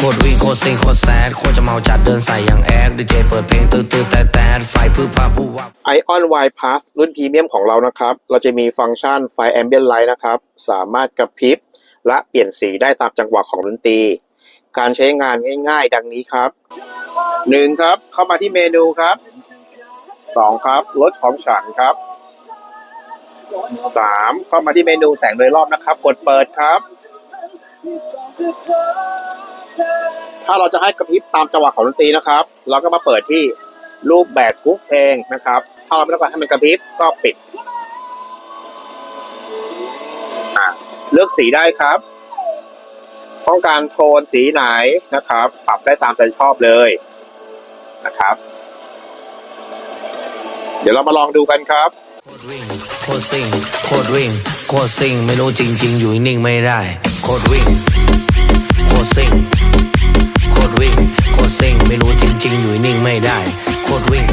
โคตรวิ่งโคตรซิงโคตรแซดโคตรจะเมาจัดเดินใส่อย่างแอดดีเจเปิดเพลงตื้อตื้อแต่แต่ไฟพื้นผ้าผู้วับ Ion Y Plus รุ่นพรีเมียมของเรานะครับ เราจะมีฟังก์ชันไฟ Ambient Light นะครับ สามารถกระพริบ และเปลี่ยนสีได้ตามจังหวะของดนตรี การใช้งานง่ายๆ ดังนี้ครับ 1. ครับ เข้ามาที่เมนูครับ 2. ครับรถของฉันครับ 3. เข้ามาที่เมนูแสงโดยรอบนะครับ กดเปิดครับ ถ้าเราจะให้กระพริบตามจังหวะของดนตรีนะครับ เราก็มาเปิดที่รูปแบบกรุ๊ปเพลงนะครับ ถ้าเราไม่ต้องการให้มันกระพริบก็ปิดเลือกสีได้ครับต้องการโทนสีไหนนะครับ ปรับได้ตามใจชอบเลยนะครับ เดี๋ยวเรามาลองดูกันครับโคตรวิ่งโคตรซิงโคตรวิ่งโคตรซิงไม่รู้จริง ๆ อยู่นิ่งไม่ได้โคตรวิ่งโคตรซิง จริงอยู่นิ่งไม่ได้ โคตรวิ่ง